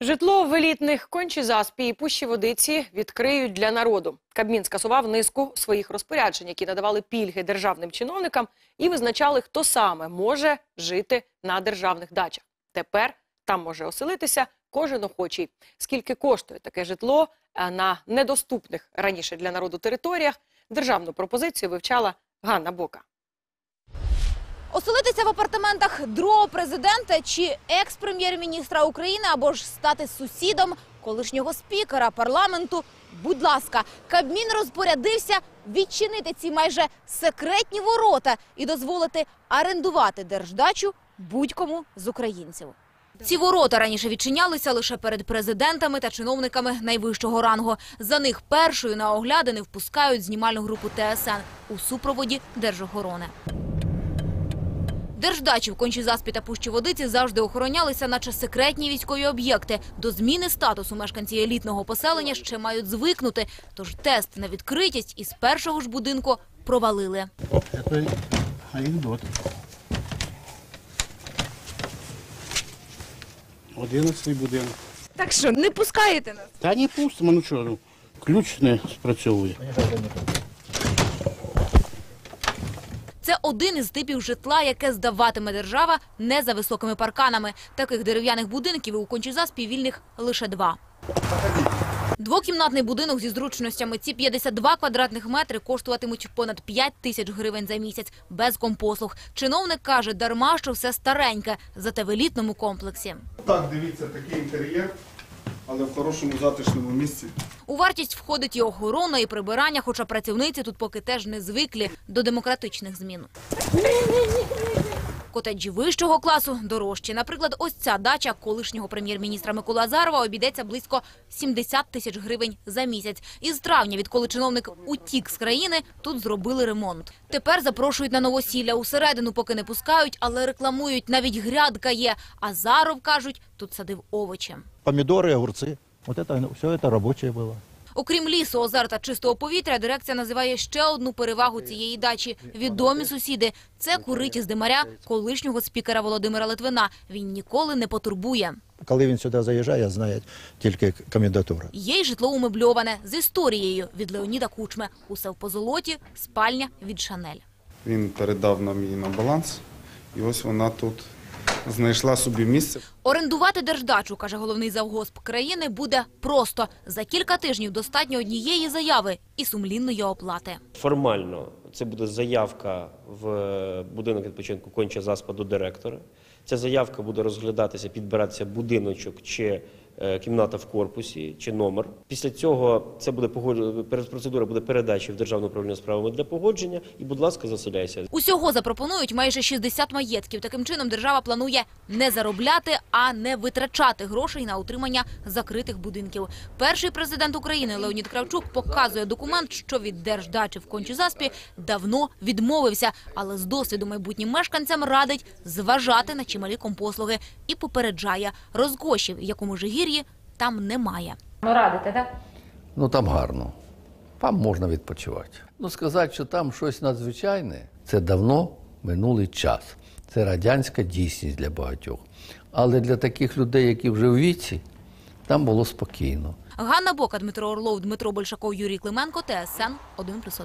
Житло в елітних Кончі-Заспі і Пущі Водиці відкриють для народу. Кабмін скасував низку своїх розпоряджень, які надавали пільги державним чиновникам і визначали, хто саме може жити на державних дачах. Тепер там може оселитися кожен охочий. Скільки коштує таке житло на недоступних раніше для народу територіях, державну пропозицію вивчала Ганна Бока. Оселитися в апартаментах другого президента чи екс-прем'єр-міністра України або ж стати сусідом колишнього спікера парламенту. Будь ласка, Кабмін розпорядився відчинити ці майже секретні ворота і дозволити орендувати держдачу будь-кому з українців. Ці ворота раніше відчинялися лише перед президентами та чиновниками найвищого рангу. За них першою на оглядини впускають знімальну групу ТСН у супроводі держохорони. Держдачі в Кончі-Заспі та Пущі Водиці завжди охоронялися, наче секретні військові об'єкти. До зміни статусу мешканці елітного поселення ще мають звикнути. Тож тест на відкритість із першого ж будинку провалили. Это анекдот. 11 будинок. Так що не пускаєте нас? Та не пустимо, ну що, ну, ключ не спрацьовує. Це один із типів житла, яке здаватиме держава не за високими парканами. Таких дерев'яних будинків у Кончі-Заспі вільних лише два. Двокімнатний будинок зі зручностями. Ці 52 квадратних метри коштуватимуть понад 5 тисяч гривень за місяць без компослуг. Чиновник каже, дарма, що все стареньке, зате в елітному комплексі. Так, дивіться, такий інтер'єр, але в хорошому затишному місці. У вартість входить і охорона, і прибирання, хоча працівниці тут поки теж не звиклі до демократичних змін Котеджі вищого класу дорожчі. Наприклад, ось ця дача колишнього прем'єр-міністра Миколи Азарова обійдеться близько 70 тисяч гривень за місяць. Із травня, відколи чиновник утік з країни, тут зробили ремонт. Тепер запрошують на новосілля усередину, поки не пускають, але рекламують. Навіть грядка є. Азаров, кажуть, тут садив овочі. помидоры, огурцы. Вот это, все это рабочее было. Окрім лісу, озер та чистого повітря, дирекція називає ще одну перевагу цієї дачі. Відомі сусіди. Це куриті з димаря колишнього спікера Володимира Литвина. Він ніколи не потурбує. Коли він сюди заїжджає, знає тільки комендатура. Є й житло умебльоване з історією від Леоніда Кучми. Усе в позолоті, спальня від Шанель. Він передав нам її на баланс, і ось вона тут знайшла собі місце. Орендувати держдачу, каже головний завгосп країни, буде просто. За кілька тижнів достатньо однієї заяви і сумлінної оплати. Формально це буде заявка в будинок відпочинку конча заспаду директора. Ця заявка буде розглядатися, підбиратися будиночок чи кімната в корпусі, чи номер. Після цього це буде процедура буде передачі в державне управління справами для погодження. І, будь ласка, заселяйся. Усього запропонують майже 60 маєтків. Таким чином держава планує не заробляти, а не витрачати грошей на утримання закритих будинків. Перший президент України Леонід Кравчук показує документ, що від держдачі в Кончі-Заспі давно відмовився, але з досвіду майбутнім мешканцям радить зважати на чималі компослуги і попереджає розкошів, як у Межигір'ї, там немає. Ну там гарно. Там можна відпочивати. Ну сказати, що там щось надзвичайне, це давно минулий час. Це радянська дійсність для багатьох. Але для таких людей, які вже в віці, там було спокійно. Ганна Бока, Дмитро Орлов, Дмитро Большаков, Юрій Клименко, ТСН 1+,1.